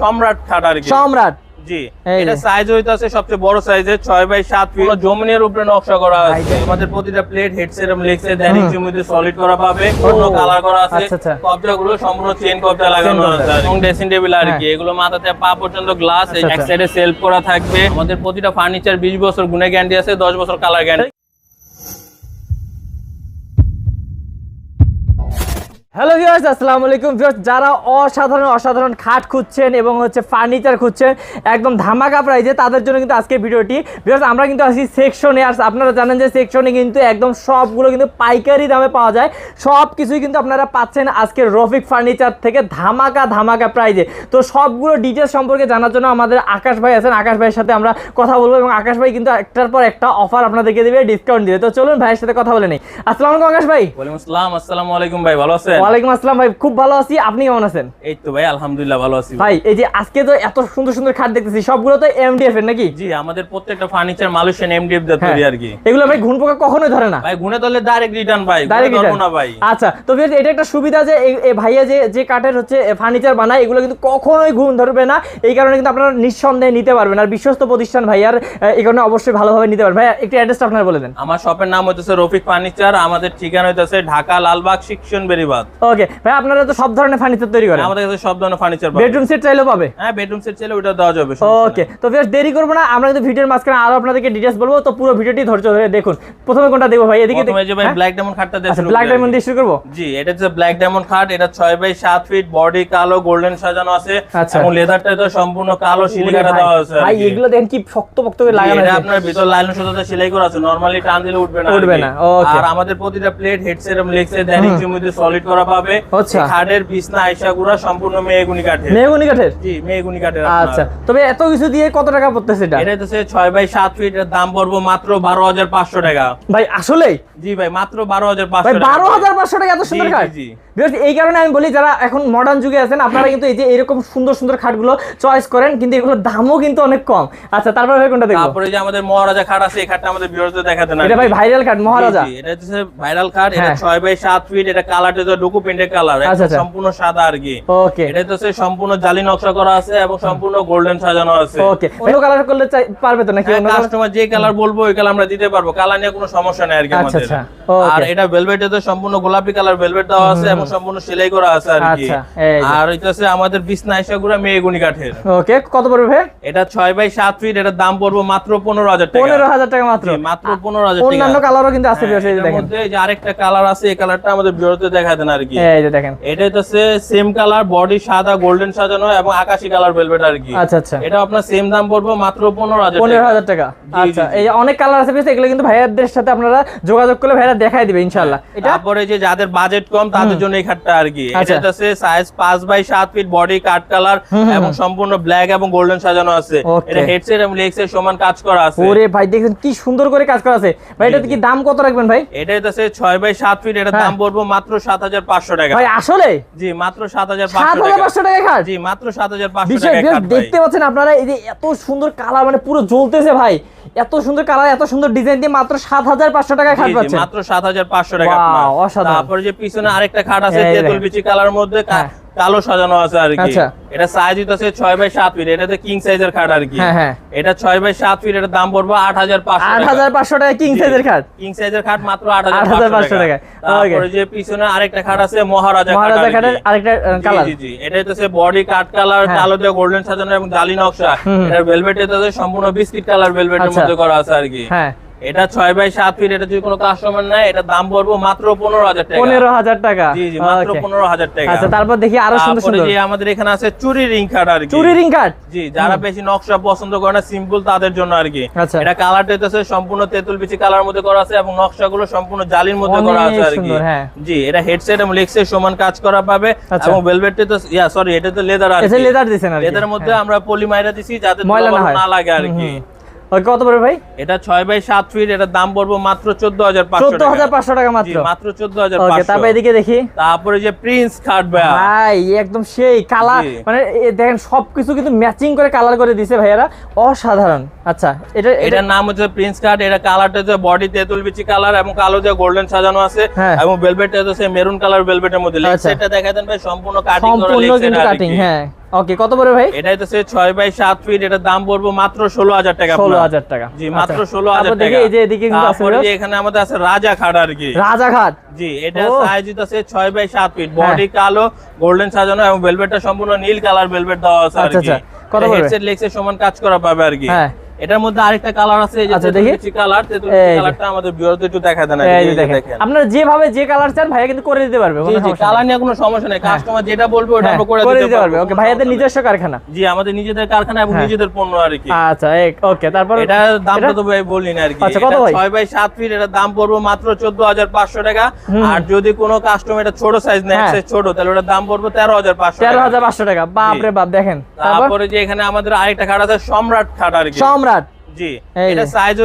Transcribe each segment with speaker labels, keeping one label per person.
Speaker 1: সম্রাট খাট আর কি।
Speaker 2: সম্রাট।
Speaker 1: জি। এটা সাইজ হইতে সবচেয়ে বড় সাইজের ছয় বাই সাত ফিট। জমিনের উপরে নকশা করা আছে। আমাদের প্রতিটা প্লেট হেডসেট এবং ইঞ্চির সলিড করা পাবে। কালার করা আছে।
Speaker 2: আচ্ছা, আচ্ছা।
Speaker 1: গুলো সম্পূর্ণ চেন কবজা লাগানো আছে। এবং ড্রেসিং টেবিল আর
Speaker 2: হ্যাঁ।
Speaker 1: কি এগুলো মাথাতে পা পর্যন্ত গ্লাস
Speaker 2: আচ্ছা,
Speaker 1: এক। সাইডে সেলফ করা থাকবে। আমাদের প্রতিটা ফার্নিচার বিশ বছর গুণে গ্যারান্টি আছে দশ বছর কালার গ্যারান্টি
Speaker 2: হ্যালো ভিউয়ার্স আসসালামু আলাইকুম। ভিউয়ার্স যারা অসাধারণ অসাধারণ খাট খুঁজছেন এবং হচ্ছে ফার্নিচার খুঁজছেন, একদম ধামাকা প্রাইজে তাদের জন্য কিন্তু আজকে ভিডিওটি। ভিউয়ার্স আমরা কিন্তু আছি সেকশনে আর আপনারা জানেন যে সেকশনে কিন্তু একদম সবগুলো কিন্তু পাইকারি দামে পাওয়া যায়। সব কিছুই কিন্তু আপনারা পাচ্ছেন আজকে রফিক ফার্নিচার থেকে ধামাকা ধামাকা প্রাইজে তো সবগুলো ডিটেলস সম্পর্কে জানার জন্য আমাদের আকাশ ভাই আছেন। আকাশ ভাইয়ের সাথে আমরা কথা বলব এবং আকাশ ভাই কিন্তু একটার পর একটা অফার আপনাদেরকে দেবে ডিসকাউন্ট দিবে। তো চলুন ভাইয়ের সাথে কথা বলে নেই। আসসালামু আলাইকুম আকাশ ভাই।
Speaker 1: আসসালাম। আসসালামু আলাইকুম ভাই, ভালো আছেন?
Speaker 2: ওয়ালাইকুম আসসালাম ভাই খুব ভালো আছি। আপনি কেমন আছেন?
Speaker 1: এই তো ভাই আলহামদুলিল্লাহ ভালো আছি
Speaker 2: ভাই। এই যে আজকে তো এত সুন্দর সুন্দর খাট দেখতেছি সবগুলো তো এমডিএফ এর নাকি?
Speaker 1: জি আমাদের প্রত্যেকটা ফার্নিচার মালয়েশিয়ান এমডিএফ দিয়ে তৈরি আর কি।
Speaker 2: এগুলো ভাই ঘুন পোকা কখনোই ধরে না।
Speaker 1: ভাই গুনে ধরলে ডাইরেক্ট রিটার্ন ভাই গুনে
Speaker 2: Direct
Speaker 1: না ভাই।
Speaker 2: আচ্ছা তো বেশ এটা একটা সুবিধা যে এই- এই ভাইয়া যে যে কাঠের হচ্ছে ফার্নিচার বানায় এগুলো কিন্তু কখনোই ঘুম ধরবে না। এই কারণে কিন্তু আপনারা নিঃসন্দেহে নিতে পারবেন। আর বিশ্বস্ত প্রতিষ্ঠান ভাইয়ার এই কারণে অবশ্যই ভালোভাবে নিতে পারবেন। ভাইয়া একটু অ্যাড্রেসটা আপনারা বলে দেন।
Speaker 1: আমার শপের নাম হইতেছে রফিক ফার্নিচার আমাদের ঠিকানা হইতেছে ঢাকা লালবাগ শিক্ষণ বেরিবাদ।
Speaker 2: ওকে ভাই আপনারা তো সব ধরনের ফার্নিচার তৈরি করেন।
Speaker 1: আমাদের কাছে সব ধরনের ফার্নিচার
Speaker 2: বেডরুম সেট চাইলেও পাবে?
Speaker 1: হ্যাঁ বেডরুম সেট চাইলে ওটা দেওয়া যাবে
Speaker 2: ওকে তো বেশ দেরি করব না আমরা কিন্তু ভিডিওর মাঝখানে আরও আপনাদেরকে ডিটেলস বলব তো পুরো ভিডিওটি ধৈর্য ধরে দেখুন। প্রথমে কোনটা ভাই? এদিকে
Speaker 1: প্রথমে যে ভাই? ব্ল্যাক ডায়মন্ড খাটটা দিয়ে
Speaker 2: আচ্ছা ব্ল্যাক ডায়মন্ড দিয়ে শুরু করব।
Speaker 1: জি এটা হচ্ছে ব্ল্যাক ডায়মন্ড খাট এটা ছয় বাই সাত ফিট বডি কালো গোল্ডেন সাজানো আছে।
Speaker 2: আচ্ছা।
Speaker 1: এবং লেদারটা তো সম্পূর্ণ কালো সিলিকাটা দেওয়া আছে
Speaker 2: ভাই এগুলো দেখেন কি করে লাগানো আছে।
Speaker 1: আপনার ভিতর লাইন সুতাতে সেলাই করা আছে নরমালি টান দিলে উঠবে না
Speaker 2: উঠবে না.
Speaker 1: আর আমাদের প্রতিটা প্লেট হেডসেট এবং লেগসেট দেন মধ্যে সলিড করা পাবে।
Speaker 2: আচ্ছা।
Speaker 1: খাটের বিছনা আয়সা গুড়া সম্পূর্ণ মেহগুনি কাঠের।
Speaker 2: মেয়েগুনি কাঠের?
Speaker 1: জি মেহগুনি কাঠের
Speaker 2: আচ্ছা তবে এত কিছু দিয়ে কত টাকা পড়তেছে এটা?
Speaker 1: এটা হচ্ছে 6 বাই 7 ফিট এর দাম পড়ব মাত্র বারো হাজার পাঁচশো টাকা।
Speaker 2: ভাই আসলে
Speaker 1: জি ভাই মাত্র 12500 টাকা
Speaker 2: ভাই
Speaker 1: পাঁচশো
Speaker 2: বারো হাজার পাঁচশো টাকা এত সুন্দর
Speaker 1: জি, জি, জি।
Speaker 2: Because এই কারণে আমি বলি যারা এখন মডার্ন যুগে আছেন আপনারা কিন্তু এই যে এরকম সুন্দর সুন্দর খাটগুলো চয়েস করেন কিন্তু এগুলোর দামও কিন্তু অনেক কম। আচ্ছা তারপর ভাই কোনটা দেখব?
Speaker 1: তারপরে যে আমাদের মহারাজা খাট আছে এই খাটটা আমাদের ভিউয়ারদের দেখাতে না।
Speaker 2: এটা ভাই ভাইরাল খাট মহারাজা।
Speaker 1: এটা হচ্ছে ভাইরাল খাট এটা
Speaker 2: হ্যাঁ।
Speaker 1: ছয় বাই সাত ফিট এটা কালারটা তো ডুকু প্রিন্টের কালার
Speaker 2: আচ্ছা, আচ্ছা।
Speaker 1: সম্পূর্ণ সাদা আর কি।
Speaker 2: ওকে
Speaker 1: এটা হচ্ছে সম্পূর্ণ জালি নকশা করা আছে এবং সম্পূর্ণ গোল্ডেন সাজানো আছে।
Speaker 2: ওকে অন্য কালার করলে পারবে তো নাকি? অন্য
Speaker 1: কাস্টমার যে কালার বলব ওই কালার আমরা দিতে পারব কালার নিয়ে কোনো সমস্যা নাই আর কি
Speaker 2: আচ্ছা,
Speaker 1: আমাদের।
Speaker 2: আচ্ছা.
Speaker 1: আর এটা ভেলভেট তো সম্পূর্ণ গোলাপি কালার ভেলভেট দেওয়া আছে এবং সম্পূর্ণ সেলাই করা আছে আর কি।
Speaker 2: আচ্ছা।
Speaker 1: আর এটা হচ্ছে আমাদের বিছনা আয়সা গুড়া মেয়েগুনি কাঠের।
Speaker 2: ওকে কত পড়বে ভাই?
Speaker 1: এটা ছয় বাই সাত ফিট এটার দাম পড়ব মাত্র পনেরো হাজার টাকা।
Speaker 2: পনেরো হাজার টাকা মাত্র।
Speaker 1: মাত্র পনেরো হাজার টাকা।
Speaker 2: অন্যান্য কালারও কিন্তু আছে
Speaker 1: হ্যাঁ,
Speaker 2: এই দেখেন।
Speaker 1: মধ্যে এই যে আরেকটা কালার আছে এই কালারটা আমাদের বিরতে দেখা দেন আর কি।
Speaker 2: এই যে দেখেন।
Speaker 1: এটা হচ্ছে সেম কালার বডি সাদা গোল্ডেন সাজানো এবং আকাশি কালার ভেলভেট আর কি।
Speaker 2: আচ্ছা আচ্ছা।
Speaker 1: এটা আপনার সেম দাম পড়বে মাত্র পনেরো হাজার
Speaker 2: পনেরো
Speaker 1: টাকা।
Speaker 2: হাজার টাকা। আচ্ছা এই অনেক কালার আছে বেশ এগুলো কিন্তু ভাইয়াদের সাথে আপনারা যোগাযোগ করলে ভাইয়ারা দেখাই দিবে ইনশাল্লাহ এটা?
Speaker 1: তারপরে যে যাদের বাজেট কম তাদের জন্য এই খাটটা আর কি।
Speaker 2: আচ্ছা।
Speaker 1: এটা হচ্ছে সাইজ পাঁচ বাই সাত ফিট বডি কাট কালার এবং সম্পূর্ণ ব্ল্যাক এবং গোল্ডেন সাজানো আছে। এটা হেডসেট এবং লেগস এর সমান কাজ করা আছে।
Speaker 2: ওরে ভাই দেখছেন কি সুন্দর করে কাজ করা আছে। ভাই এটাতে কি দাম কত রাখবেন ভাই?
Speaker 1: এটা হচ্ছে ছয় বাই সাত ফিট এটার
Speaker 2: হ্যাঁ।
Speaker 1: দাম পড়ব মাত্র সাত হাজার পাঁচশো টাকা।
Speaker 2: ভাই আসলে?
Speaker 1: জি মাত্র সাত হাজার
Speaker 2: সাত
Speaker 1: পাঁচশো
Speaker 2: হাজার
Speaker 1: টাকা
Speaker 2: পাঁচশো টাকা খাট?
Speaker 1: জি মাত্র সাত হাজার পাঁচশো
Speaker 2: বিষয়
Speaker 1: টাকা খাট
Speaker 2: দেখতে পাচ্ছেন আপনারা এই যে এত সুন্দর কালার মানে পুরো জ্বলতেছে ভাই। এত সুন্দর কালার এত সুন্দর ডিজাইন দিয়ে মাত্র সাত হাজার পাঁচশো টাকা খাট পাচ্ছেন।
Speaker 1: মাত্র সাত হাজার পাঁচশো টাকা। তারপরে যে পিছনে আরেকটা খাট আছে তেঁতুল বিচি কালার মধ্যে
Speaker 2: হ্যাঁ।
Speaker 1: কালো সাজানো আছে আর কি
Speaker 2: আচ্ছা।
Speaker 1: এটা সাইজ হইতেছে ছয় বাই সাত ফিট এটাতে কিং সাইজের খাট আর কি
Speaker 2: হ্যাঁ, হ্যাঁ।
Speaker 1: এটা ছয় বাই সাত ফিট এটার দাম পড়বে আট হাজার পাঁচশো
Speaker 2: আট হাজার পাঁচশো টাকা কিং সাইজের খাট
Speaker 1: কিং সাইজের খাট মাত্র আট হাজার পাঁচশো
Speaker 2: টাকা।
Speaker 1: তারপরে যে পিছনে আরেকটা খাট আছে মহারাজা
Speaker 2: মহারাজা খাটের আরেকটা কালার
Speaker 1: জি, জি। এটা হচ্ছে বডি কাট কালার। কালো দিয়ে গোল্ডেন সাজানো এবং জালি নকশা। এটার ভেলভেট এটাতে সম্পূর্ণ বিস্কিট কালার ভেলভেটের। মধ্যে করা আছে আর কি
Speaker 2: হ্যাঁ
Speaker 1: এটা ছয় বাই সাত ফিট এটা যদি কোনো কাস্টমার নেয় এটা দাম পড়ব মাত্র পনেরো হাজার টাকা।
Speaker 2: পনেরো হাজার টাকা?
Speaker 1: জি জি মাত্র পনেরো হাজার টাকা।
Speaker 2: আচ্ছা তারপর দেখি আরও সুন্দর সুন্দর।
Speaker 1: যে আমাদের এখানে আছে চুরি রিং কাট আর
Speaker 2: চুরি রিং কাট
Speaker 1: জি যারা বেশি নকশা পছন্দ করে না সিম্পল তাদের জন্য আর কি।
Speaker 2: আচ্ছা।
Speaker 1: এটা কালারটা হচ্ছে সম্পূর্ণ তেঁতুল বিচি কালার মধ্যে করা আছে এবং নকশাগুলো সম্পূর্ণ জালির মধ্যে করা আছে আর কি।
Speaker 2: হ্যাঁ।
Speaker 1: জি এটা হেডসেট এবং লেগসের সমান কাজ করা পাবে
Speaker 2: আচ্ছা।
Speaker 1: এবং ভেলভেটে তো ইয়া সরি এটা তো লেদার আর
Speaker 2: লেদার দিছেন আর কি।
Speaker 1: লেদারের মধ্যে
Speaker 2: হ্যাঁ।
Speaker 1: আমরা পলিমাইরা দিছি যাতে
Speaker 2: ময়লা না
Speaker 1: লাগে আর কি।
Speaker 2: কত পড়বে ভাই?
Speaker 1: এটা ছয় বাই সাত ফিট এটার দাম পড়ব মাত্র
Speaker 2: টাকা। মাত্র।
Speaker 1: মাত্র চোদ্দ হাজার
Speaker 2: ওকে তারপর এদিকে দেখি।
Speaker 1: তারপরে যে প্রিন্স
Speaker 2: ভাই একদম সেই কালার মানে দেখেন সবকিছু কিন্তু ম্যাচিং করে কালার করে ভাইয়ারা। অসাধারণ। আচ্ছা এটা এটা
Speaker 1: এটার নাম হচ্ছে প্রিন্স কাট এটা কালারটা হচ্ছে বডি তেঁতুল বিচি কালার এবং কালো দিয়ে গোল্ডেন সাজানো আছে
Speaker 2: হ্যাঁ।
Speaker 1: এবং ভেলভেটটা হচ্ছে মেরুন কালার ভেলভেটের মধ্যে। লেগ
Speaker 2: আচ্ছা।
Speaker 1: দেখা দেন ভাই সম্পূর্ণ কাটিং করা লেগ
Speaker 2: কিন্তু কাটিং হ্যাঁ। ওকে কত পড়বে ভাই
Speaker 1: এটা হচ্ছে ছয় বাই সাত ফিট এটার দাম পড়ব মাত্র ষোলো হাজার টাকা
Speaker 2: ষোলো
Speaker 1: আপনার।
Speaker 2: হাজার টাকা
Speaker 1: জি মাত্র
Speaker 2: আচ্ছা।
Speaker 1: ষোলো হাজার
Speaker 2: তারপর দেখি
Speaker 1: টাকা
Speaker 2: এই যে এদিকে কিন্তু আছে
Speaker 1: তারপরে এখানে আমাদের আছে রাজা খাট আর কি
Speaker 2: রাজাঘাট
Speaker 1: জি এটা। সাইজ আছে ছয় বাই সাত ফিট। বডি কালো গোল্ডেন সাজানো এবং ভেলভেটটা সম্পূর্ণ নীল কালার ভেলভেট দেওয়া আছে আর
Speaker 2: আচ্ছা,
Speaker 1: কি
Speaker 2: আচ্ছা। কত পড়বে?
Speaker 1: হেডসেট লেক্সের সমান কাজ করা পাবে আর কি
Speaker 2: হ্যাঁ।
Speaker 1: এটার মধ্যে আরেকটা কালার আছে
Speaker 2: আচ্ছা, দেখি।
Speaker 1: কালার কালারটা আমাদের বিয়রতে একটু দেখা দেন
Speaker 2: এই দেখেন। আপনারা যেভাবে যে কালার চান ভাইয়া কিন্তু করে দিতে পারবে
Speaker 1: জি
Speaker 2: কোনো সমস্যা
Speaker 1: কালার নিয়ে কোনো সমস্যা নেই। কাস্টমার যেটা বলবে ওটা
Speaker 2: হ্যাঁ,
Speaker 1: আমরা করে দিতে
Speaker 2: পারবে। ওকে ভাইয়াদের নিজস্ব কারখানা।
Speaker 1: জি আমাদের নিজেদের কারখানা এবং
Speaker 2: হ্যাঁ।
Speaker 1: নিজেদের পণ্য আর কি।
Speaker 2: আচ্ছা ওকে তারপর
Speaker 1: এটার দামটা তো ভাই বলি না আর কি?
Speaker 2: আচ্ছা, কত ভাই?
Speaker 1: ছয় বাই সাত ফিট এটার দাম পড়বে মাত্র চোদ্দ হাজার পাঁচশো টাকা। আর যদি কোনো কাস্টমার এটা ছোট সাইজ নেয়
Speaker 2: হ্যাঁ।
Speaker 1: size ছোট তাহলে ওটার দাম পড়বে তেরো হাজার পাঁচশো
Speaker 2: তেরো হাজার পাঁচশো টাকা। বাপ রে বাপ দেখেন তারপরে
Speaker 1: যে এখানে আমাদের আরেকটা খাট আছে সম্রাট খাট আর কি।
Speaker 2: সম্রাট
Speaker 1: জি এটা সাইজ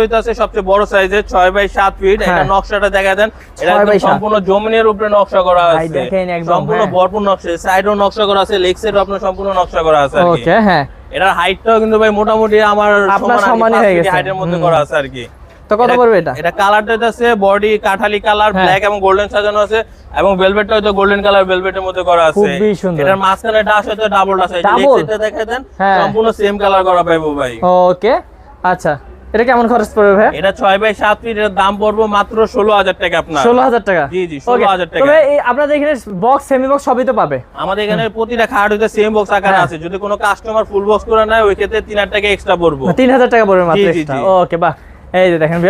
Speaker 1: সবচেয়ে বড় সাইজের বাই ফিট এটা
Speaker 2: হ্যাঁ।
Speaker 1: নকশাটা দেখা দেন এটা। সম্পূর্ণ জমিনের উপরে নকশা করা
Speaker 2: ভাই
Speaker 1: আছে
Speaker 2: দেখেন একদম,
Speaker 1: সম্পূর্ণ
Speaker 2: হ্যাঁ।
Speaker 1: ভরপুর নকশা সাইডও নকশা করা আছে লেগ সাইডও আপনার সম্পূর্ণ নকশা করা আছে আর কি
Speaker 2: ওকে হ্যাঁ
Speaker 1: এটার হাইটটাও কিন্তু ভাই মোটামুটি আমার
Speaker 2: আপনার সমানই হয়ে গেছে।
Speaker 1: হাইটের মধ্যে করা আছে আর কি
Speaker 2: তো কত
Speaker 1: এটা-
Speaker 2: পড়বে এটা
Speaker 1: এটা কালারটা আছে বডি কাঠালি কালার। ব্ল্যাক এবং গোল্ডেন সাজানো আছে এবং ভেলভেটটা হয়তো গোল্ডেন কালার ভেলভেটের মধ্যে করা আছে
Speaker 2: খুবই সুন্দর।
Speaker 1: এটার মাঝখানে ডাস হয়তো ডাবল ডাস আছে? এটা দেন। সম্পূর্ণ সেম কালার করা পাইবো ভাই
Speaker 2: ওকে আচ্ছা এটা কেমন খরচ পড়বে ভাই
Speaker 1: এটা 6 বাই 7 ফিট এর দাম পড়বে মাত্র ষোলো হাজার টাকা আপনার।
Speaker 2: ষোলো হাজার টাকা?
Speaker 1: জি, জি, 16,000 টাকা।
Speaker 2: তবে এই আপনাদের এখানে বক্স সেমি বক্স সবই তো পাবে?
Speaker 1: আমাদের এখানে প্রতিটা খাট হইতে সেম বক্স আকারে
Speaker 2: হ্যাঁ।
Speaker 1: আছে। যদি কোনো কাস্টমার ফুল বক্স করে নেয় ওই ক্ষেত্রে তিন হাজার টাকা এক্সট্রা পড়ব।
Speaker 2: তিন হাজার টাকা পড়বে মাত্র। ওকে বাহ। এই যে দেখেন যদি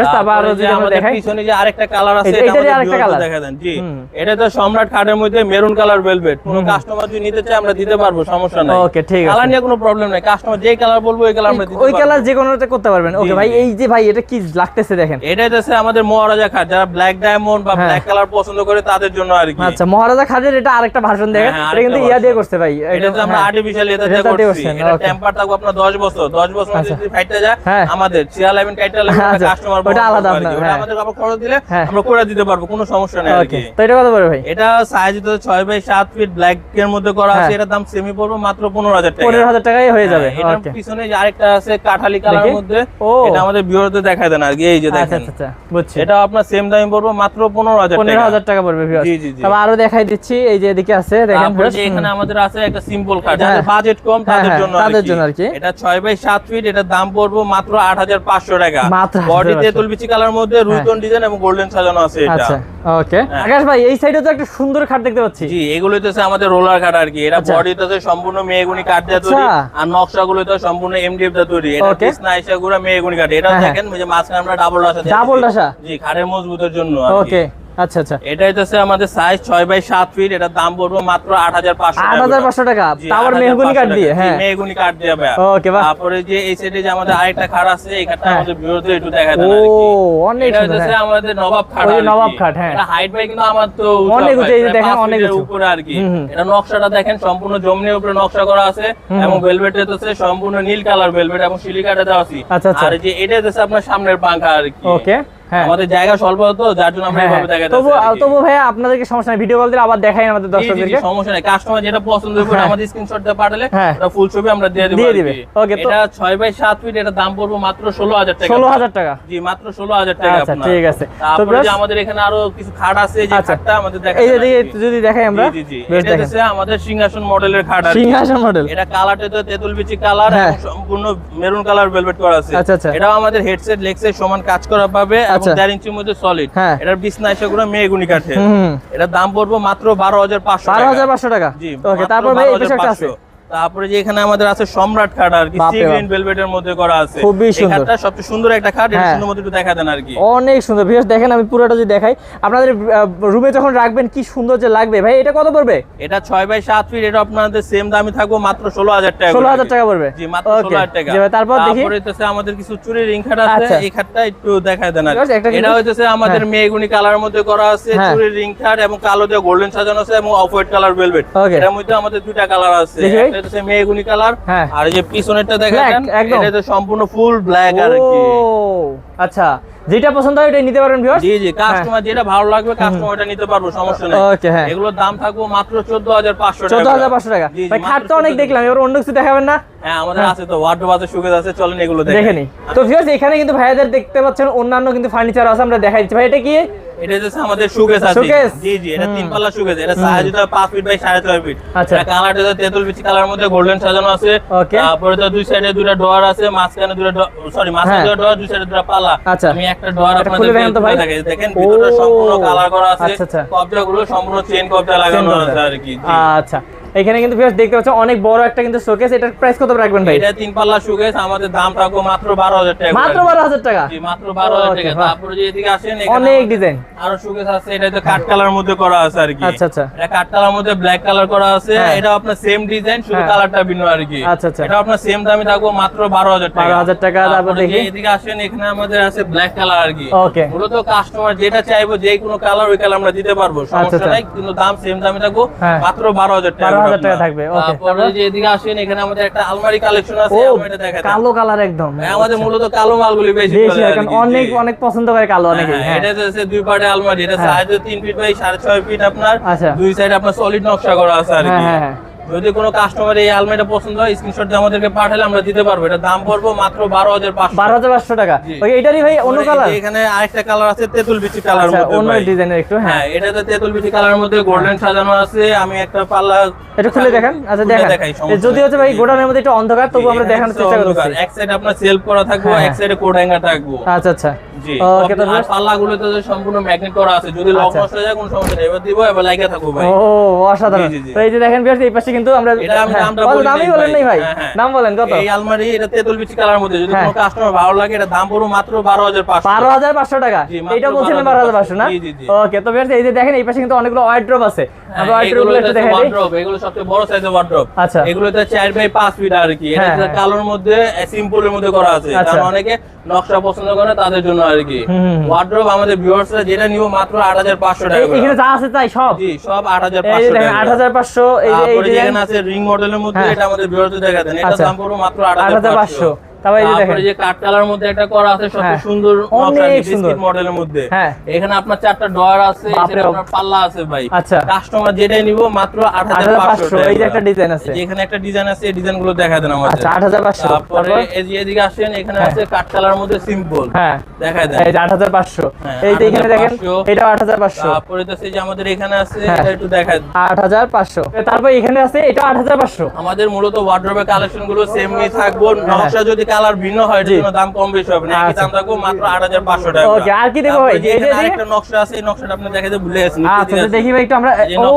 Speaker 1: যে
Speaker 2: আমরা
Speaker 1: আমাদের
Speaker 2: দেখাই
Speaker 1: পিছনে যে আরেকটা কালার আছে এটা আমাদের
Speaker 2: আরেকটা colour।
Speaker 1: দেখা দেন জি। এটা তো সম্রাট কার্ডের মধ্যে মেরুন কালার ভেলভেট কোনো কাস্টমার যদি নিতে চায় আমরা দিতে পারব সমস্যা নাই।
Speaker 2: Okay, ঠিক আছে।
Speaker 1: কালার নিয়ে কোনো প্রবলেম নাই। কাস্টমার যেই কালার বলব ওই কালার আমরা দিতে
Speaker 2: ওই কালার যে কোনোটা করতে পারবেন। ওকে ভাই এই যে ভাই এটা কি লাগতেছে দেখেন?
Speaker 1: এটা হচ্ছে আমাদের মহারাজা খাট। যারা ব্ল্যাক ডায়মন্ড বা
Speaker 2: হ্যাঁ।
Speaker 1: ব্ল্যাক কালার পছন্দ করে তাদের জন্য আর কি।
Speaker 2: আচ্ছা মহারাজা খাদের এটা আরেকটা ভার্সন দেখেন।
Speaker 1: হ্যাঁ,
Speaker 2: এটা কিন্তু ইয়া দিয়ে। করছে ভাই।
Speaker 1: এটা হচ্ছে আমরা
Speaker 2: হ্যাঁ।
Speaker 1: আর্টিফিশিয়াল এটা দিয়ে করছি। এটা টেম্পার থাকবে আপনার 10 বছর। 10 বছর
Speaker 2: আচ্ছা।
Speaker 1: যদি ফাইটটা যায়
Speaker 2: হ্যাঁ।
Speaker 1: আমাদের। চেয়ার লাইভেন কাইটা লাইভেন
Speaker 2: আচ্ছা,
Speaker 1: কাস্টমার
Speaker 2: ওটা আলাদা আপনার।
Speaker 1: আমাদের আবার খরচ দিলে। আমরা করে দিতে পারব কোনো সমস্যা নেই
Speaker 2: ওকে তো এটা কত পড়বে ভাই?
Speaker 1: এটা সাইজ তো 6 বাই 7 ফিট ব্ল্যাক এর মধ্যে করা আছে। এটার দাম সেমি পড়বে মাত্র 15000 টাকা।
Speaker 2: পনেরো হাজার টাকায় হয়ে যাবে।
Speaker 1: এটার পিছনে আরেকটা আছে কাঠালি কালার মধ্যে এটা আমাদের ভিউয়ারদের দেখায় দেন আর কি। এই যে
Speaker 2: আচ্ছা
Speaker 1: দেখেন।
Speaker 2: আচ্ছা আচ্ছা বুঝছি।
Speaker 1: এটা আপনার সেম দামে পড়বে মাত্র 15000 টাকা।
Speaker 2: হাজার টাকা পড়বে viewers।
Speaker 1: জি, জি, জি।
Speaker 2: আরও দেখাই দিচ্ছি। এই যে এদিকে আছে দেখেন
Speaker 1: এখানে আমাদের আছে একটা সিম্পল
Speaker 2: হ্যাঁ।
Speaker 1: যাদের বাজেট কম
Speaker 2: হ্যাঁ,
Speaker 1: তাদের
Speaker 2: হ্যাঁ,
Speaker 1: জন্য
Speaker 2: তাদের জন্য আর কি।
Speaker 1: এটা 6 বাই 7 ফিট এটার দাম পড়বে মাত্র 8500 টাকা।
Speaker 2: মাত্র
Speaker 1: বডি
Speaker 2: 8500
Speaker 1: তেতুল বিচি কালার মধ্যে রুইটন ডিজাইন এবং গোল্ডেন সাজানো আছে এটা।
Speaker 2: আচ্ছা ওকে
Speaker 1: হ্যাঁ।
Speaker 2: আকাশ ভাই এই সাইডে তো একটা সুন্দর খাট দেখতে পাচ্ছি।
Speaker 1: জি এগুলো আছে আমাদের রোলার খাট আর কি। এটা
Speaker 2: বডিতে
Speaker 1: বডি তো সম্পূর্ণ মেয়েগুনি কাঠ দিয়ে তৈরি
Speaker 2: আচ্ছা।
Speaker 1: আর নকশাগুলো তো সম্পূর্ণ এমডিএফ দিয়ে তৈরি। এটা. কৃষ্ণা আইসা গুড়া মেয়েগুনি কাঠ। এটা
Speaker 2: হ্যাঁ, হ্যাঁ।
Speaker 1: দেখেন যে মাঝখানে আমরা ডাবল ডাসা ডাবল
Speaker 2: ডাসা?
Speaker 1: জি খাটের মজবুতের জন্য আর
Speaker 2: ওকে আচ্ছা আচ্ছা
Speaker 1: এটা আমাদের সাইজ 6 বাই 7 ফিট দাম পড়বে মাত্র 8500
Speaker 2: আট হাজার পাঁচশো টাকা
Speaker 1: জি,
Speaker 2: তারপর
Speaker 1: 8,500
Speaker 2: মেহগুনি কাঠ দিয়ে হ্যাঁ
Speaker 1: মেহগুনি কাঠ দিয়ে ভাইয়া।
Speaker 2: ওকে বাহ
Speaker 1: তারপরে যে এই সাইডে যে আমাদের আরেকটা খাট আছে এই খাটটা
Speaker 2: হ্যাঁ।
Speaker 1: আমাদের ভিউয়ারদের একটু দেখা দেন
Speaker 2: ও, অনেক
Speaker 1: এটা
Speaker 2: সুন্দর, হ্যাঁ।
Speaker 1: আমাদের নবাব খাট
Speaker 2: ওই। নবাব খাট, হ্যাঁ।
Speaker 1: এটা হাইট কিন্তু আমার তো
Speaker 2: অনেক উঁচু, এই দেখেন, অনেক উঁচু।
Speaker 1: উপরে আর কি। এটা নকশাটা দেখেন সম্পূর্ণ জমিনের উপরে নকশা করা আছে এবং। ভেলভেট হচ্ছে সম্পূর্ণ নীল কালার ভেলভেট এবং সিলিকাটা দেওয়া আছে
Speaker 2: আচ্ছা।
Speaker 1: আর যে এটা আপনার সামনের পাঙ্খা আর কি
Speaker 2: ওকে
Speaker 1: আমাদের জায়গা স্বল্প তো যার জন্য আমরা
Speaker 2: হ্যাঁ,
Speaker 1: এইভাবে
Speaker 2: হ্যাঁ। তবু তবু ভাইয়া আপনাদেরকে সমস্যা নাই ভিডিও কল দিলে আবার দেখাই আমাদের দর্শকদেরকে
Speaker 1: সমস্যা নাই কাস্টমার যেটা পছন্দ
Speaker 2: হ্যাঁ।
Speaker 1: আমাদের স্ক্রিনশট দিয়ে পাঠালে
Speaker 2: হ্যাঁ।
Speaker 1: ওটা ফুল ছবি আমরা দিয়ে দেব
Speaker 2: দিয়ে দিবে।
Speaker 1: কি।
Speaker 2: Okay, তো-
Speaker 1: এটা 6 বাই 7 ফিট এটা দাম পড়বে মাত্র 16000 টাকা
Speaker 2: ষোলো হাজার টাকা
Speaker 1: জি মাত্র 16000 টাকা
Speaker 2: আচ্ছা, ঠিক আছে। তো
Speaker 1: তারপরে যে আমাদের এখানে আরও কিছু খাট আছে যে
Speaker 2: আচ্ছা।
Speaker 1: খাটটা আমাদের দেখা
Speaker 2: এই যে। যদি দেখাই আমরা
Speaker 1: জি জি এটা হচ্ছে আমাদের সিংহাসন মডেলের খাট আর
Speaker 2: সিংহাসন মডেল
Speaker 1: এটা কালারটা তো তেতুল বিচি কালার
Speaker 2: হ্যাঁ।
Speaker 1: সম্পূর্ণ মেরুন কালার ভেলভেট করা আছে
Speaker 2: আচ্ছা, আচ্ছা।
Speaker 1: এটাও আমাদের হেডসেট লেগসেট সমান কাজ করা পাবে এবং
Speaker 2: আচ্ছা।
Speaker 1: 4 ইঞ্চির মধ্যে সলিড
Speaker 2: হ্যাঁ।
Speaker 1: এটার বিছনা এসে গুলো মেগুনি কাঠে
Speaker 2: হুম
Speaker 1: এটার দাম পড়বে মাত্র 12500
Speaker 2: বারো
Speaker 1: টাকা।
Speaker 2: হাজার পাঁচশো টাকা?
Speaker 1: জি
Speaker 2: ওকে
Speaker 1: মাত্র
Speaker 2: তারপর ভাই এই পাশে আছে।
Speaker 1: 12,500 তারপরে যে এখানে আমাদের আছে সম্রাট খাট আর কি সি গ্রিন ভেলভেটের মধ্যে করা আছে
Speaker 2: খুবই সুন্দর।
Speaker 1: খাটটা সবচেয়ে সুন্দর একটা খাট এটা
Speaker 2: হ্যাঁ।
Speaker 1: সুন্দর মতো একটু দেখা দেন আর কি
Speaker 2: অনেক সুন্দর ভিউয়ার্স দেখেন আমি পুরোটা যদি দেখাই আপনাদের রুমে যখন রাখবেন কি সুন্দর যে লাগবে ভাই এটা কত পড়বে
Speaker 1: এটা 6 বাই 7 ফিট এটা আপনাদের সেম দামই থাকব মাত্র 16000 টাকা
Speaker 2: ষোলো
Speaker 1: করে।
Speaker 2: হাজার টাকা পড়বে
Speaker 1: জি মাত্র 16000 টাকা
Speaker 2: জি তারপর দেখি
Speaker 1: তারপরে হইতেছে আমাদের কিছু চুরি রিং খাট আছে
Speaker 2: আচ্ছা।
Speaker 1: এই খাটটা একটু দেখায় দেন আর। এটা হইতেছে আমাদের
Speaker 2: হ্যাঁ।
Speaker 1: মেগুনি কালার মধ্যে করা আছে
Speaker 2: হ্যাঁ।
Speaker 1: চুরি রিং খাট এবং কালো দিয়ে গোল্ডেন সাজানো আছে এবং অফ হোয়াইট কালার ভেলভেট. এটার মধ্যে আমাদের দুইটা কালার আছে
Speaker 2: দেখি
Speaker 1: হচ্ছে মেগুনি কালার।
Speaker 2: হ্যাঁ।
Speaker 1: আর এই যে পিছনেরটা দেখা এটা সম্পূর্ণ ফুল ব্ল্যাক আর কি।
Speaker 2: ও আচ্ছা। যেটা পছন্দ হয় ওটাই নিতে পারবেন ভিউয়ার্স
Speaker 1: জি জি কাস্টমার যেটা ভালো লাগবে কাস্টমারটা নিতে পারব সমস্যা নেই।
Speaker 2: ওকে হ্যাঁ।
Speaker 1: এগুলোর দাম থাকব মাত্র চোদ্দ হাজার পাঁচশো
Speaker 2: চোদ্দ হাজার পাঁচশো টাকা।
Speaker 1: জি, জি,
Speaker 2: ভাই খাট তো অনেক দেখলাম এবার অন্য কিছু দেখাবেন না?
Speaker 1: হ্যাঁ আমাদের আছে তো ওয়ার্ড আছে সুগেজ আছে চলেন এগুলো
Speaker 2: দেখে
Speaker 1: দেখে
Speaker 2: তো ভিউয়ার্স এখানে কিন্তু ভাইয়াদের দেখতে পাচ্ছেন অন্যান্য কিন্তু ফার্নিচার আছে আমরা দেখাই দিচ্ছি। ভাই এটা কি?
Speaker 1: এটা হচ্ছে আমাদের সুগেজ আছে? জি জি এটা তিন পাল্লা সুগেজ এটা সাইজ এটা 5 ফিট বাই 6.5 ফিট
Speaker 2: আচ্ছা।
Speaker 1: কালারটা হচ্ছে তেতুল বিচি কালার মধ্যে গোল্ডেন সাজানো আছে. তারপরে তো দুই সাইডে দুটো ডোর আছে মাঝখানে দুটো সরি মাঝখানে
Speaker 2: হ্যাঁ।
Speaker 1: দুটো ডোর দুই সাইডে দুটো পাল্লা
Speaker 2: আচ্ছা।
Speaker 1: আমি একটা ডোর আপনাদের
Speaker 2: দেখেন তো ভাই।
Speaker 1: দেখেন
Speaker 2: ভিতরে
Speaker 1: সম্পূর্ণ কালার করা আছে
Speaker 2: আচ্ছা, আচ্ছা।
Speaker 1: কবজাগুলো সম্পূর্ণ চেন কবজা লাগানো আছে আর কি
Speaker 2: আচ্ছা এখানে কিন্তু ভিউয়ার্স দেখতে পাচ্ছেন অনেক বড় একটা কিন্তু শোকেস এটার প্রাইস কত রাখবেন ভাই
Speaker 1: এটা তিন পাল্লা সুগেজ আমাদের দাম থাকবে মাত্র 12000 টাকা
Speaker 2: মাত্র বারো হাজার টাকা
Speaker 1: জি মাত্র 12000 টাকা তারপরে যে এদিকে আসেন এখানে
Speaker 2: অনেক ডিজাইন
Speaker 1: আরও সুগেজ আছে এটা তো কাট কালার মধ্যে করা আছে আর কি
Speaker 2: আচ্ছা, আচ্ছা।
Speaker 1: এটা কাট কালার মধ্যে ব্ল্যাক কালার করা আছে
Speaker 2: হ্যাঁ।
Speaker 1: এটা আপনার সেম ডিজাইন শুধু
Speaker 2: হ্যাঁ।
Speaker 1: কালারটা ভিন্ন আর কি
Speaker 2: আচ্ছা, আচ্ছা।
Speaker 1: এটা আপনার সেম দামে থাকব মাত্র 12000 টাকা
Speaker 2: 12,000 টাকা, তারপর দেখি।
Speaker 1: এদিকে আসেন এখানে আমাদের আছে ব্ল্যাক কালার আর কি
Speaker 2: Okay.
Speaker 1: মূলত কাস্টমার যেটা চাইব যে কোনো কালার ওই কালার আমরা দিতে পারব সমস্যা
Speaker 2: আচ্ছা।
Speaker 1: নাই কিন্তু দাম সেম দামে থাকব
Speaker 2: হ্যাঁ।
Speaker 1: মাত্র 12000 টাকা
Speaker 2: 12,000 টাকা থাকবে, okay।
Speaker 1: তারপরে যে এদিকে আসেন এখানে আমাদের একটা আলমারি কালেকশন আছে
Speaker 2: কালো কালার একদম
Speaker 1: হ্যাঁ, আমাদের মূলত কালো মালগুলি বেশি
Speaker 2: বেশি হয়, অনেক অনেক পছন্দ করে কালো অনেকে
Speaker 1: হ্যাঁ,
Speaker 2: হ্যাঁ
Speaker 1: এটা হচ্ছে দুই পাটে আলমারি এটা
Speaker 2: হ্যাঁ।
Speaker 1: সাইজ তিন ফিট বাই সাড়ে ছয় ফিট আপনার
Speaker 2: আচ্ছা।
Speaker 1: দুই সাইড আপনার সলিড নকশা করা আছে আর
Speaker 2: হ্যাঁ,
Speaker 1: কি
Speaker 2: হ্যাঁ, হ্যাঁ।
Speaker 1: যদি কোনো কাস্টমার এই আলমারিটা পছন্দ হয় স্ক্রিনশট দিয়ে আমাদেরকে পাঠালে আমরা দিতে পারব। এটা দাম পড়ব মাত্র বারো হাজার পাঁচশো
Speaker 2: বারো হাজার পাঁচশো টাকা। এটারই ভাই অন্য কালার
Speaker 1: এখানে আরেকটা কালার আছে তেঁতুল বিচি কালার
Speaker 2: আচ্ছা অন্য ডিজাইনের একটু হ্যাঁ।
Speaker 1: হ্যাঁ এটাতে তেঁতুল বিচি কালার মধ্যে গোল্ডেন সাজানো আছে আমি একটা পাল্লা
Speaker 2: এটা খুলে দেখেন। আচ্ছা দেখেন। যদি হচ্ছে ভাই গোডাউনের মধ্যে একটু অন্ধকার তবু আমরা দেখানোর চেষ্টা। করছি
Speaker 1: এক সাইড আপনার সেলফ করা থাকব
Speaker 2: হ্যাঁ,
Speaker 1: এক সাইডে কোড হ্যাঙ্গার থাকব।
Speaker 2: আচ্ছা আচ্ছা।
Speaker 1: জি
Speaker 2: তো
Speaker 1: আর পাল্লাগুলোতে সম্পূর্ণ ম্যাগনেট করা আছে। যদি লক
Speaker 2: আচ্ছা।
Speaker 1: নষ্ট হয়ে যায় কোনো সমস্যা নেই। এবার দিব এবার লাইকা থাকব ভাই।
Speaker 2: ও অসাধারণ। তো এই যে দেখেন এই পাশে কিন্তু আমরা হ্যাঁ, দামই বলেন নাই ভাই।
Speaker 1: হ্যাঁ, হ্যাঁ।
Speaker 2: দাম বলেন কত?
Speaker 1: এই আলমারি এটা তেঁতুল বিচি কালার মধ্যে। যদি। কোনো কাস্টমার ভালো লাগে এটা দাম পড়বে মাত্র বারো হাজার পাঁচশো।
Speaker 2: বারো হাজার পাঁচশো টাকা? এটা বলছিলেন বারো হাজার পাঁচশো না। ওকে তো বিয়ার্স এই যে দেখেন এই পাশে কিন্তু অনেকগুলো ওয়ার্ড্রপ আছে। আমরা ওয়ার্ড্রপগুলো একটু দেখাই
Speaker 1: wardrobe, এগুলো সবচেয়ে বড় সাইজের ওয়ার্ড্রপ
Speaker 2: আচ্ছা।
Speaker 1: এগুলোতে চার বাই পাঁচ ফিট আর কি। এটা। কালোর মধ্যে সিম্পলের মধ্যে করা আছে।
Speaker 2: আচ্ছা।
Speaker 1: কারণ অনেকে নকশা পছন্দ করে তাদের জন্য আর কি ওয়ার্ড্রোব আমাদের ভিউয়ার্সরা যেটা নিও মাত্র আট হাজার পাঁচশো টাকা করে।
Speaker 2: এখানে যা আছে তাই সব
Speaker 1: জি সব আট হাজার
Speaker 2: এই যে
Speaker 1: পাঁচশো
Speaker 2: দেখেন
Speaker 1: টাকা
Speaker 2: আট
Speaker 1: করে।
Speaker 2: হাজার পাঁচশো এই যে
Speaker 1: যেখানে আছে রিং মডেলের মধ্যে
Speaker 2: হ্যাঁ।
Speaker 1: এটা আমাদের ভিউয়ারদের দেখা দেন এটা
Speaker 2: আচ্ছা।
Speaker 1: দাম পড়বে মাত্র
Speaker 2: আট হাজার পাঁচশো তারপর এই যে দেখেন
Speaker 1: তারপরে যে কাঠ কালার মধ্যে একটা করা আছে। সুন্দর
Speaker 2: অনেক সুন্দর।
Speaker 1: মডেলের মধ্যে
Speaker 2: হ্যাঁ।
Speaker 1: এখানে আপনার চারটা ডয়ার আছে
Speaker 2: বাপরে
Speaker 1: এখানে
Speaker 2: বাপ।
Speaker 1: আপনার পাল্লা আছে ভাই
Speaker 2: আচ্ছা।
Speaker 1: কাস্টমার যেটাই নিব মাত্র
Speaker 2: 8,500
Speaker 1: 8500
Speaker 2: এই যে একটা ডিজাইন আছে।
Speaker 1: এখানে একটা ডিজাইন আছে এই ডিজাইন দেখা দেন আমাদের
Speaker 2: আচ্ছা আট হাজার পাঁচশো
Speaker 1: তারপরে এই যে এদিকে আসেন এখানে। আছে কাঠ কালার মধ্যে সিম্পল
Speaker 2: হ্যাঁ
Speaker 1: দেখা দেন
Speaker 2: এই যে আট হাজার পাঁচশো এই যে এখানে দেখেন এটা আট হাজার পাঁচশো
Speaker 1: তারপরে তো সেই যে আমাদের এখানে আছে। এটা একটু দেখা দেন।
Speaker 2: আট হাজার পাঁচশো তারপর এখানে আছে এটা আট হাজার পাঁচশো
Speaker 1: আমাদের মূলত ওয়ার্ড্রোবের কালেকশনগুলো সেমই থাকব
Speaker 2: হ্যাঁ।
Speaker 1: নকশা যদি কালার ভিন্ন হয়। জন্য দাম কম বেশি হবে না একই
Speaker 2: আচ্ছা।
Speaker 1: দাম থাকব মাত্র 8500 টাকা
Speaker 2: ওকে, আর কি দেবো ভাই? এই যে?
Speaker 1: আরেকটা নকশা আছে এই নকশাটা আপনি দেখাতে ভুলে গেছেন
Speaker 2: আচ্ছা দেখি ভাই একটু আমরা ও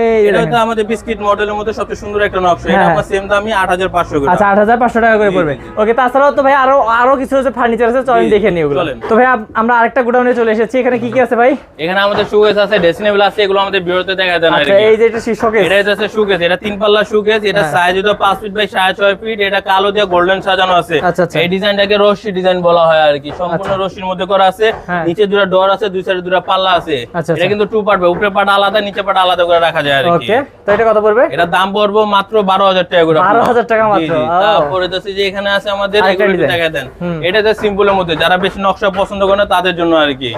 Speaker 2: এই
Speaker 1: এটা। হচ্ছে আমাদের বিস্কিট মডেলের মধ্যে সবচেয়ে সুন্দর একটা নকশা এটা
Speaker 2: হ্যাঁ।
Speaker 1: সেম দামই 8500 করে
Speaker 2: আচ্ছা আট হাজার পাঁচশো টাকা করে পড়বে। ওকে তাছাড়াও তো ভাই আরও আরও কিছু হচ্ছে ফার্নিচার আছে চলেন দেখে নিই ওগুলো তো ভাই আমরা আরেকটা গোডাউনে চলে এসেছি এখানে কি কি আছে ভাই
Speaker 1: এখানে আমাদের শুকেস আছে ড্রেসিনেবল আছে এগুলো আমাদের বিরতে দেখা দেন আর
Speaker 2: আচ্ছা এই যে এটা শীর্ষকে
Speaker 1: এটা হচ্ছে শুকেস এটা তিন পাল্লা শুকেস এটা
Speaker 2: হ্যাঁ।
Speaker 1: সাইজ হলো পাঁচ ফিট বাই সাড়ে ছয় ফিট এটা কালো দিয়ে গোল্ডেন সাজানো আছে।
Speaker 2: আচ্ছা, আচ্ছা।
Speaker 1: এই ডিজাইনটাকে রশ্মি ডিজাইন বলা হয় আর কি। সম্পূর্ণ রশ্মির মধ্যে করা আছে। নিচে দুটো ডোর আছে দুই সাইডে দুটো পাল্লা আছে।
Speaker 2: আচ্ছা,
Speaker 1: এটা
Speaker 2: আচ্ছা।
Speaker 1: কিন্তু টু পার্ট উপরে পাট আলাদা নিচে পাট আলাদা করে রাখা যায় আর কি।
Speaker 2: তো এটা কত পড়বে?
Speaker 1: এটা দাম পড়ব মাত্র বারো হাজার টাকা করে।
Speaker 2: 12,000 টাকা মাত্র,
Speaker 1: তারপরে হচ্ছে যে এখানে আছে আমাদের
Speaker 2: আরেকটা
Speaker 1: এগুলো একটু
Speaker 2: design।
Speaker 1: দেখা দেন। এটা হচ্ছে সিম্পলের মধ্যে যারা বেশি নকশা পছন্দ করে না তাদের জন্য আর কি।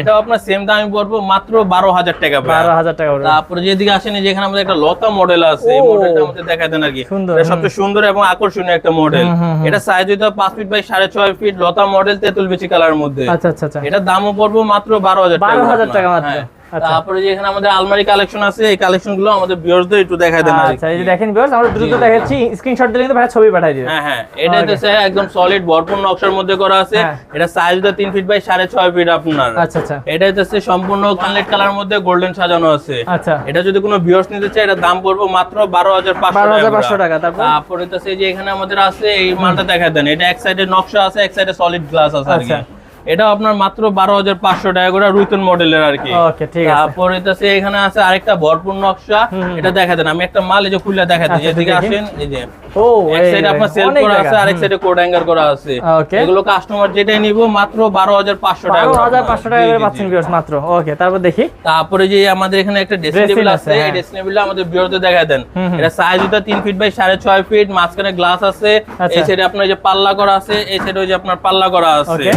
Speaker 1: এটাও আপনার সেম দামই পড়ব মাত্র বারো হাজার টাকা ভাই।
Speaker 2: বারো হাজার টাকা
Speaker 1: তারপরে যেদিকে আসেন এই যে এখানে আমাদের একটা লতা মডেল আছে এই
Speaker 2: ও।
Speaker 1: মডেলটা আমাদের দেখা দেন আর কি। সবচেয়ে সুন্দর এবং আকর্ষণীয় একটা মডেল। এটা সাইজ হইতে পাঁচ ফিট বাই সাড়ে ছয় ফিট লতা মডেল তেঁতুল বেশি কালার মধ্যে।
Speaker 2: আচ্ছা আচ্ছা আচ্ছা।
Speaker 1: এটার দামও পড়ব মাত্র বারো হাজার
Speaker 2: বারো
Speaker 1: হাজার
Speaker 2: টাকা মাত্র। আচ্ছা।
Speaker 1: তারপরে যে এখানে আমাদের আলমারি কালেকশন আছে এই কালেকশনগুলো আমাদের ভিউয়ারদের একটু দেখা দেন
Speaker 2: আচ্ছা এই যে দেখেন ভিউয়ার্স আমরা দ্রুত। দেখাচ্ছি স্ক্রিনশট দিলে কিন্তু ভাই ছবি পাঠিয়ে দিবে
Speaker 1: হ্যাঁ হ্যাঁ এটা. হচ্ছে একদম সলিড ভরপুর নকশার মধ্যে করা আছে
Speaker 2: হ্যাঁ।
Speaker 1: এটা সাইজ হচ্ছে তিন ফিট বাই সাড়ে ছয় ফিট আপনার
Speaker 2: আচ্ছা আচ্ছা
Speaker 1: এটা হচ্ছে সম্পূর্ণ কানলেট কালার মধ্যে গোল্ডেন সাজানো আছে
Speaker 2: আচ্ছা
Speaker 1: এটা যদি কোনো ভিউয়ার্স নিতে চায় এটা দাম পড়বে মাত্র বারো হাজার পাঁচশো
Speaker 2: 12,500 টাকা, তারপর?
Speaker 1: সেই যে এখানে আমাদের আছে এই মালটা দেখা দেন এটা এক সাইডে নকশা আছে এক সাইডে সলিড গ্লাস আছে আর কি
Speaker 2: আচ্ছা।
Speaker 1: এটা আপনার মাত্র বারো হাজার পাঁচশো টাকা করে রুইতন মডেলের আর কি। তারপরে এখানে আছে আরেকটা ভরপুর নকশা। এটা দেখা দেন আমি একটা মাল এই যে খুলে দেখা দেন
Speaker 2: আচ্ছা,
Speaker 1: এদিকে আসেন এই যে
Speaker 2: ও
Speaker 1: এক সাইডে আপনার সেল করা আছে আরেক সাইডে কোড হ্যাঙ্গার করা আছে। এগুলো কাস্টমার যেটাই নিব মাত্র বারো হাজার পাঁচশো টাকা
Speaker 2: বারো হাজার পাঁচশো টাকা করে পাচ্ছেন
Speaker 1: জি।
Speaker 2: মাত্র। ওকে তারপর দেখি।
Speaker 1: তারপরে যে আমাদের এখানে একটা ড্রেসিং টেবিল
Speaker 2: আছে,
Speaker 1: এই
Speaker 2: হ্যাঁ।
Speaker 1: ড্রেসিং আমাদের দেখা দেন। এটা সাইজ তিন ফিট বাই সাড়ে ছয় ফিট মাঝখানে গ্লাস আছে।
Speaker 2: আচ্ছা।
Speaker 1: এই সাইডে আপনার এই যে পাল্লা করা আছে এই সাইডে ওই যে আপনার পাল্লা করা আছে।
Speaker 2: Okay.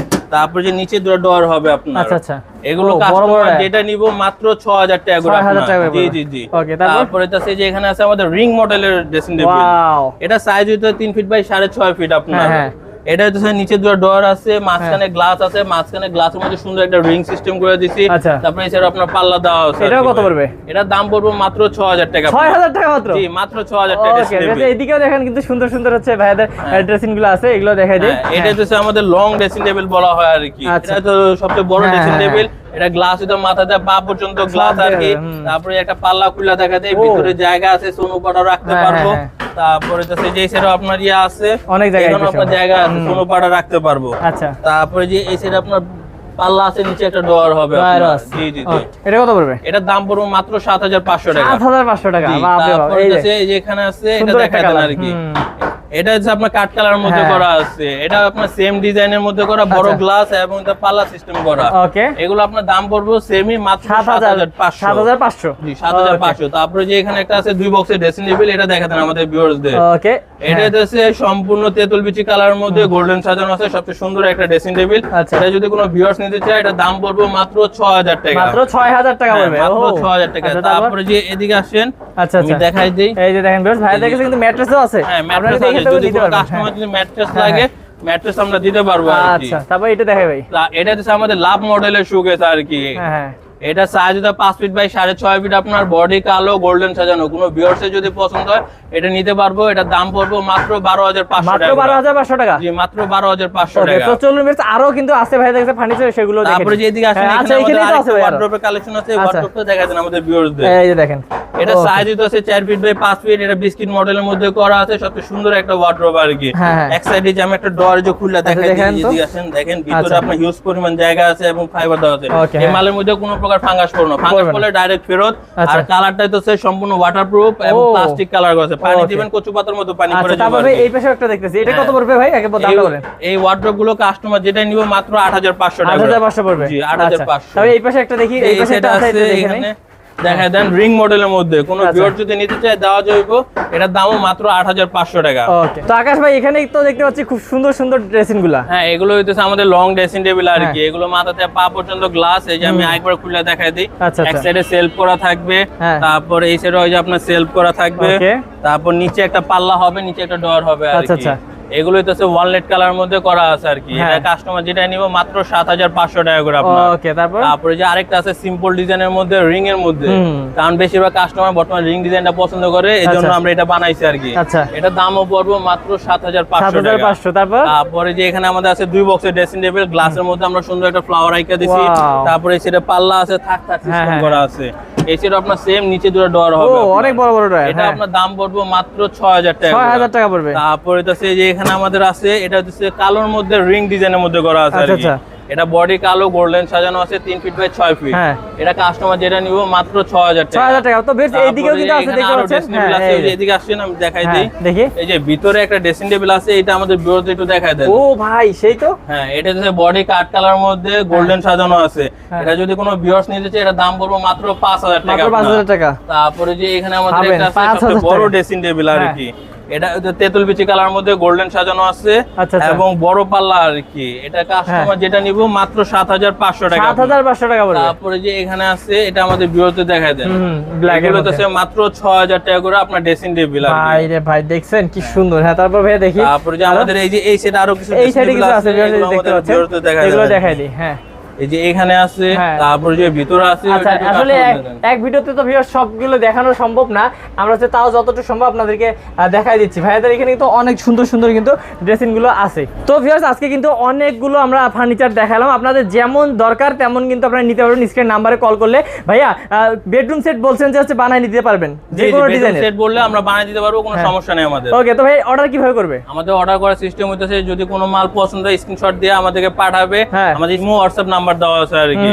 Speaker 1: তারপর যে নিচে দুটো ডোর হবে আপনার।
Speaker 2: আচ্ছা আচ্ছা।
Speaker 1: এগুলো কাস্টমার যেটা নিব মাত্র 6000 টাকা করে আপনার। জি জি জি।
Speaker 2: ওকে তারপরে?
Speaker 1: তো যে এখানে আছে আমাদের রিং মডেলের ড্রেসিং টেবিল
Speaker 2: ওয়াও
Speaker 1: এটা সাইজ হইতো 3 ফিট বাই 6.5 ফিট আপনার।
Speaker 2: হ্যাঁ, হ্যাঁ।
Speaker 1: এটা হচ্ছে নিচে দুটো ডোর আছে মাঝখানে গ্লাস আছে মাঝখানে গ্লাসের মধ্যে সুন্দর একটা রিং সিস্টেম করে দিছি।
Speaker 2: আচ্ছা।
Speaker 1: তারপরে এছাড়া আপনার পাল্লা দেওয়া আছে। এটা
Speaker 2: কত। পড়বে?
Speaker 1: এটার দাম পড়বে মাত্র 6000 টাকা।
Speaker 2: ছয় হাজার টাকা মাত্র?
Speaker 1: জি মাত্র 6000 টাকা
Speaker 2: ওকে এদিকেও দেখেন কিন্তু সুন্দর সুন্দর হচ্ছে ভাইদের ড্রেসিংগুলো আছে এগুলো দেখাই দিই।
Speaker 1: হ্যাঁ, এটা হচ্ছে আমাদের লং ড্রেসিং টেবিল বলা হয় আর কি।
Speaker 2: আচ্ছা।
Speaker 1: এটা তো সবচেয়ে বড়
Speaker 2: হ্যাঁ,
Speaker 1: ড্রেসিং
Speaker 2: হ্যাঁ,
Speaker 1: টেবিল এটা গ্লাস এটা মাথা দিয়ে পা পর্যন্ত গ্লাস আর কি। তারপরে একটা পাল্লা খুলা দেখা যায় ভিতরে জায়গা আছে সোনু পাটা রাখতে
Speaker 2: হ্যাঁ,
Speaker 1: পারব।
Speaker 2: হ্যাঁ,
Speaker 1: তারপরে তো যে সেটা আপনার ইয়ে আছে
Speaker 2: অনেক জায়গা
Speaker 1: এখানে
Speaker 2: আছে
Speaker 1: আপনার। জায়গা আছে সোনু পাটা রাখতে পারব।
Speaker 2: আচ্ছা।
Speaker 1: তারপরে যে এই সাইডে আপনার পাল্লা আছে নিচে একটা ডোর হবে জি জি
Speaker 2: এটা কত পড়বে?
Speaker 1: এটার দাম পড়বে মাত্র সাত হাজার পাঁচশো টাকা।
Speaker 2: বাপ এই যে।
Speaker 1: যে এখানে আছে এটা দেখা দেন আর কি। এটা হচ্ছে আপনার কাট কালার মধ্যে
Speaker 2: হ্যাঁ।
Speaker 1: করা আছে। এটা আপনার সেম ডিজাইনের মধ্যে করা বড়
Speaker 2: আচ্ছা।
Speaker 1: গ্লাস এবং এটা পাল্লা সিস্টেম করা।
Speaker 2: ওকে।
Speaker 1: এগুলো আপনার দাম পড়বে সেমই মাত্র
Speaker 2: সাত হাজার সাত হাজার পাঁচশো।
Speaker 1: জি সাত হাজার পাঁচশো। তারপরে যে এখানে একটা আছে দুই বক্সের ড্রেসিং টেবিল এটা দেখাতেন আমাদের ভিউয়ার্সদের
Speaker 2: ওকে।
Speaker 1: এটা হচ্ছে সম্পূর্ণ তেঁতুল বিচি কালারের মধ্যে গোল্ডেন সাজানো আছে সবচেয়ে সুন্দর একটা ড্রেসিং টেবিল
Speaker 2: আচ্ছা।
Speaker 1: এটা যদি কোনো ভিউয়ার্স নিতে চায় এটা দাম পড়বে মাত্র ছ হাজার টাকা।
Speaker 2: মাত্র ছয় হাজার টাকা
Speaker 1: হ্যাঁ,
Speaker 2: পড়বে।
Speaker 1: মাত্র টাকা।
Speaker 2: আচ্ছা, তারপরে?
Speaker 1: যে এদিকে আসেন
Speaker 2: আচ্ছা আচ্ছা।
Speaker 1: দেখাই দিই।
Speaker 2: এই যে দেখেন কাছে কিন্তু ম্যাট্রেসও আছে।
Speaker 1: হ্যাঁ ম্যাট্রেস আছে। যদি কাস্টমার
Speaker 2: হ্যাঁ।
Speaker 1: ম্যাট্রেস
Speaker 2: হ্যাঁ,
Speaker 1: লাগে ম্যাট্রেস আমরা দিতে পারব
Speaker 2: আচ্ছা তারপর এটা দেখাই ভাই।
Speaker 1: এটা হচ্ছে আমাদের লাভ মডেলের শোকেস আর কি।
Speaker 2: হ্যাঁ হ্যাঁ।
Speaker 1: এটা সাইজ হতে পাঁচ ফিট বাই সাড়ে ছয় ফিট আপনার বডি কালো গোল্ডেন সাজানো। কোনো ভিউয়ার্সের যদি পছন্দ হয় এটা নিতে পারব। এটা দাম পড়ব মাত্র বারো হাজার পাঁচশো
Speaker 2: মাত্র বারো হাজার পাঁচশো টাকা?
Speaker 1: জি মাত্র বারো হাজার পাঁচশো টাকা।
Speaker 2: তো চলুন বেশ আরও কিন্তু আছে ভাই দেখছে ফার্নিচার সেগুলো
Speaker 1: তারপরে যেদিকে এদিকে আসেন
Speaker 2: হ্যাঁ,
Speaker 1: এখানে
Speaker 2: আচ্ছা আছে
Speaker 1: কালেকশন আছে
Speaker 2: আচ্ছা।
Speaker 1: দেখা দেন আমাদের ভিউয়ার্সদের
Speaker 2: এই যে দেখেন।
Speaker 1: এটা সাইজ দিতে আছে চার ফিট বাই পাঁচ ফিট এটা বিস্কিট মডেলের মধ্যে করা আছে সবচেয়ে সুন্দর একটা ওয়ার্ড্রোব আর কি।
Speaker 2: হ্যাঁ, হ্যাঁ।
Speaker 1: এক সাইডে যে আমি একটা ডোর যে খুললা দেখাই দিই যদি আসেন দেখেন ভিতরে
Speaker 2: আচ্ছা।
Speaker 1: আপনার হিউজ পরিমাণ জায়গা আছে এবং ফাইবার দেওয়া আছে। এই
Speaker 2: হ্যাঁ।
Speaker 1: মালের মধ্যে কোনো প্রকার ফাঙ্গাস পড়বে না। ফাঙ্গাস পড়লে ডাইরেক্ট ফেরত।
Speaker 2: আচ্ছা।
Speaker 1: আর কালারটা তো সে সম্পূর্ণ ওয়াটারপ্রুফ এবং প্লাস্টিক কালার আছে। পানি দিবেন কচু পাতার মতো পানি করে
Speaker 2: আচ্ছা তারপর এই পাশে একটা দেখতেছি। এটা কত। পড়বে ভাই? আগে দামটা বলেন।
Speaker 1: এই ওয়ার্ড্রোবগুলো কাস্টমার যেটা নিব মাত্র আট হাজার পাঁচশো
Speaker 2: আট
Speaker 1: টাকা
Speaker 2: হাজার পাঁচশো পড়বে।
Speaker 1: জি আট হাজার
Speaker 2: আচ্ছা,
Speaker 1: পাঁচশো।
Speaker 2: তবে এই পাশে একটা দেখি এই পাশে একটা আছে
Speaker 1: এখানে। দেখা দেন রিং মডেলের মধ্যে। কোন
Speaker 2: আচ্ছা।
Speaker 1: ভিউয়ার যদি নিতে চায় দেওয়া যাইব। এটার দামও মাত্র আট হাজার পাঁচশো টাকা।
Speaker 2: ওকে তো আকাশ ভাই এখানে তো দেখতে পাচ্ছি খুব সুন্দর সুন্দর ড্রেসিংগুলা।
Speaker 1: হ্যাঁ এগুলো হইতেছে আমাদের লং ড্রেসিং টেবিল আর
Speaker 2: হ্যাঁ।
Speaker 1: কি এগুলো মাথাতে পা পর্যন্ত গ্লাস এই যে আমি একবার খুলে দেখাই দিই।
Speaker 2: আচ্ছা,
Speaker 1: এক
Speaker 2: আচ্ছা।
Speaker 1: সাইডে সেলফ করা থাকবে।
Speaker 2: হ্যাঁ।
Speaker 1: তারপর এই সাইডে ওই যে আপনার সেলফ করা থাকবে। তারপর নিচে একটা পাল্লা হবে নিচে একটা ডোর হবে আর
Speaker 2: আচ্ছা, আচ্ছা।
Speaker 1: এগুলো হইতেছে ওয়ানলেট কালার মধ্যে করা আছে আর কি।
Speaker 2: হ্যাঁ।
Speaker 1: এটা কাস্টমার যেটা নিব মাত্র সাত হাজার পাঁচশো টাকা করে আপনার।
Speaker 2: ওকে তারপর?
Speaker 1: তারপরে যে আরেকটা আছে সিম্পল ডিজাইনের মধ্যে রিং এর মধ্যে কারণ বেশিরভাগ কাস্টমার বর্তমানে রিং ডিজাইনটা পছন্দ করে এই জন্য
Speaker 2: আচ্ছা।
Speaker 1: আমরা এটা বানাইছি আর কি।
Speaker 2: আচ্ছা।
Speaker 1: এটা দামও পড়ব মাত্র সাত হাজার
Speaker 2: সাত
Speaker 1: পাঁচশো
Speaker 2: হাজার
Speaker 1: টাকা
Speaker 2: পাঁচশো তারপর?
Speaker 1: তারপরে যে এখানে আমাদের আছে দুই বক্সের ড্রেসিং টেবিল গ্লাসের মধ্যে আমরা সুন্দর একটা ফ্লাওয়ার আইকা দিছি। তারপরে সেটা পাল্লা আছে থাক থাক
Speaker 2: হ্যাঁ,
Speaker 1: সিস্টেম
Speaker 2: হ্যাঁ।
Speaker 1: করা আছে। এই সেটা আপনার সেম নিচে দুটো ডোর হবে।
Speaker 2: অনেক বড় বড় ডোর
Speaker 1: এটা আপনার দাম পড়ব মাত্র ছয় হাজার টাকা
Speaker 2: ছয় হাজার
Speaker 1: করে।
Speaker 2: টাকা পড়বে
Speaker 1: তারপরে তো যে এখানে আমাদের আছে এটা হচ্ছে কালোর মধ্যে রিং ডিজাইনের মধ্যে করা আছে
Speaker 2: আচ্ছা।
Speaker 1: এটা বডি কালো গোল্ডেন সাজানো আছে তিন ফিট বাই ছয় ফিট
Speaker 2: হ্যাঁ।
Speaker 1: এটা কাস্টমার যেটা নিব মাত্র ছয় হাজার
Speaker 2: ছয় হাজার টাকা। তো বেশ এইদিকেও কিন্তু আছে দেখতে পাচ্ছেন? হ্যাঁ,
Speaker 1: আছে,
Speaker 2: এই
Speaker 1: যে
Speaker 2: যে।
Speaker 1: এদিকে আসছেন আমি দেখাই
Speaker 2: হ্যাঁ,
Speaker 1: দিই
Speaker 2: দেখি।
Speaker 1: এই যে ভিতরে একটা ড্রেসিং টেবিল আছে এটা আমাদের বিরোধী একটু দেখাই দেন।
Speaker 2: ও ভাই সেই তো?
Speaker 1: হ্যাঁ এটা যে বডি কাট কালার মধ্যে গোল্ডেন সাজানো আছে।
Speaker 2: হ্যাঁ।
Speaker 1: এটা যদি কোনো ভিউয়ার্স নিতে চায় এটা দাম পড়ব মাত্র পাঁচ হাজার টাকা
Speaker 2: মাত্র পাঁচ
Speaker 1: আপনার।
Speaker 2: হাজার টাকা।
Speaker 1: তারপরে যে এখানে আমাদের একটা আছে বড় ড্রেসিং টেবিল আর
Speaker 2: হ্যাঁ।
Speaker 1: কি। এটা তেঁতুল বিচি কালার মধ্যে গোল্ডেন সাজানো আছে
Speaker 2: আচ্ছা, আচ্ছা।
Speaker 1: এবং বড় পাল্লা আর কি। এটা কাস্টমার যেটা নিব মাত্র সাত হাজার পাঁচশো টাকা
Speaker 2: সাত হাজার পাঁচশো টাকা
Speaker 1: তারপরে যে এখানে আছে এটা আমাদের বিরতে দেখা দেন। মাত্র ছয় হাজার টাকা করে আপনার ড্রেসিং টেবিল
Speaker 2: ভাই রে ভাই দেখছেন কি সুন্দর। হ্যাঁ তারপর ভাই দেখি।
Speaker 1: তারপরে যে আমাদের এই যে এই সেট আরও কিছু
Speaker 2: এই
Speaker 1: dressing
Speaker 2: সাইডে কিছু আছে
Speaker 1: এগুলো
Speaker 2: দেখতে পাচ্ছেন? এগুলো দেখাই দিই হ্যাঁ।
Speaker 1: এই যে এখানে আছে। যে ভিতরে আছে
Speaker 2: আচ্ছা আসলে এক- ভিডিওতে তো ভিউয়ার সবগুলো দেখানো সম্ভব না। আমরা হচ্ছে তাও যতটুকু সম্ভব আপনাদেরকে দেখাই দিচ্ছি। ভাইয়াদের এখানে কিন্তু অনেক সুন্দর সুন্দর কিন্তু ড্রেসিংগুলো আছে। তো ভিউয়ার্স আজকে কিন্তু অনেকগুলো আমরা ফার্নিচার দেখালাম। আপনাদের যেমন দরকার তেমন কিন্তু আপনারা নিতে পারবেন। স্ক্রিন নাম্বারে কল করলে ভাইয়া বেডরুম সেট বলছেন যে হচ্ছে বানাই নিতে পারবেন। যে কোনো ডিজাইনের
Speaker 1: set বললে আমরা বানিয়ে দিতে পারব কোনো
Speaker 2: হ্যাঁ।
Speaker 1: সমস্যা নেই আমাদের।
Speaker 2: ওকে তো ভাই অর্ডার কীভাবে করবে?
Speaker 1: আমাদের অর্ডার করার সিস্টেম হইতেছে যদি কোনো মাল পছন্দ হয় স্ক্রিনশট দিয়ে আমাদেরকে পাঠাবে।
Speaker 2: হ্যাঁ।
Speaker 1: আমাদের ইমো হোয়াটসঅ্যাপ নাম্বার দেওয়া আছে আর কি।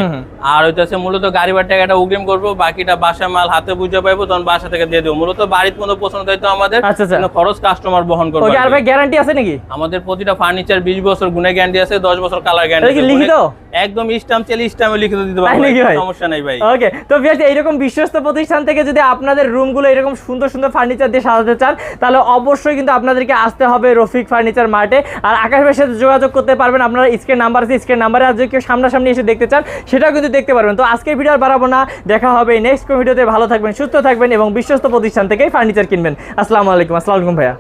Speaker 1: আর হইতেছে মূলত গাড়ি ভাড়া টাকাটা অগ্রিম করব বাকিটা বাসা মাল হাতে বুঝে পাইবো তখন বাসা থেকে দিয়ে দেবো। মূলত বাড়ির মতো পছন্দ হয়তো আমাদের
Speaker 2: আচ্ছা, আচ্ছা।
Speaker 1: খরচ কাস্টমার বহন করবে
Speaker 2: আর ভাই গ্যারান্টি আছে নাকি?
Speaker 1: আমাদের প্রতিটা ফার্নিচার বিশ বছর গুণে গ্যারান্টি আছে দশ বছর কালার গ্যারান্টি
Speaker 2: লিখিত?
Speaker 1: একদম স্টাম্প চাইলে স্টাম্পে লিখে দিতে পারব সমস্যা নাই ভাই।
Speaker 2: ওকে তো ভিউয়ার্স এইরকম বিশ্বস্ত প্রতিষ্ঠান থেকে যদি আপনাদের রুমগুলো এরকম সুন্দর সুন্দর ফার্নিচার দিয়ে সাজাতে চান তাহলে অবশ্যই কিন্তু আপনাদেরকে আসতে হবে রফিক ফার্নিচার মার্টে আর আকাশ ভাইয়ের সাথে যোগাযোগ করতে পারবেন আপনারা স্ক্রিন নাম্বার আছে স্ক্রিন নাম্বারে আর যদি কেউ সামনাসামনি এসে দেখতে চান, সেটাও কিন্তু দেখতে পারবেন। তো আজকের ভিডিও আর বাড়াবো না। দেখা হবে নেক্সট কোনো ভিডিওতে। ভালো থাকবেন, সুস্থ থাকবেন এবং বিশ্বস্ত প্রতিষ্ঠান থেকেই ফার্নিচার কিনবেন। আসসালামু আলাইকুম। আসসালামু আলাইকুম ভাইয়া।